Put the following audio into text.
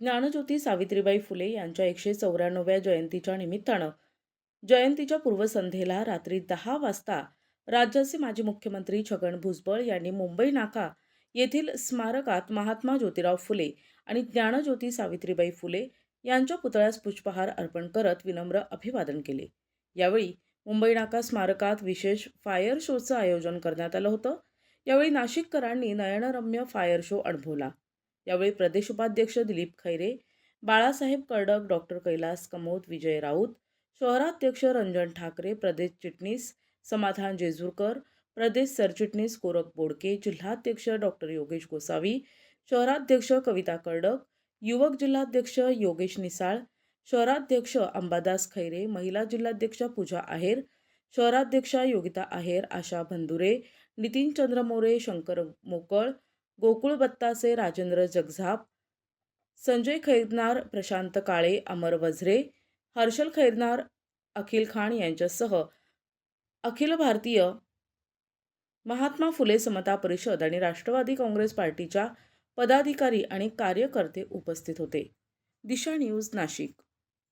ज्ञानज्योती सावित्रीबाई फुले यांच्या एकशे चौऱ्याण्णव्या जयंतीच्या निमित्तानं जयंतीच्या पूर्वसंध्येला रात्री दहा वाजता राज्याचे माजी मुख्यमंत्री छगन भुजबळ यांनी मुंबई नाका येथील स्मारकात महात्मा ज्योतिराव फुले आणि ज्ञानज्योती सावित्रीबाई फुले यांच्या पुतळ्यास पुष्पहार अर्पण करत विनम्र अभिवादन केले. यावेळी मुंबई नाका स्मारकात विशेष फायर शोचं आयोजन करण्यात आलं होतं. यावेळी नाशिककरांनी नयनरम्य फायर शो अनुभवला. यावेळी प्रदेश उपाध्यक्ष दिलीप खैरे बाळासाहेब कर्डक डॉक्टर कैलास कमोत विजय राऊत शहराध्यक्ष रंजन ठाकरे प्रदेश चिटणीस समाधान जेजूरकर प्रदेश सरचिटणीस कोरक बोडके जिल्हाध्यक्ष डॉक्टर योगेश गोसावी शहराध्यक्ष कविता कर्डक युवक जिल्हाध्यक्ष योगेश निसाळ शहराध्यक्ष अंबादास खैरे महिला जिल्हाध्यक्ष पूजा आहेर शहराध्यक्षा योगिता आहेर आशा भंदुरे नितीन चंद्र मोरे शंकर मोकळ गोकुळ बत्तासे राजेंद्र जगझाप संजय खैरनार प्रशांत काळे अमर वझरे हर्षल खैरनार अखिल खान यांच्यासह अखिल भारतीय महात्मा फुले समता परिषद आणि राष्ट्रवादी काँग्रेस पार्टीच्या पदाधिकारी आणि कार्यकर्ते उपस्थित होते. दिशा न्यूज नाशिक.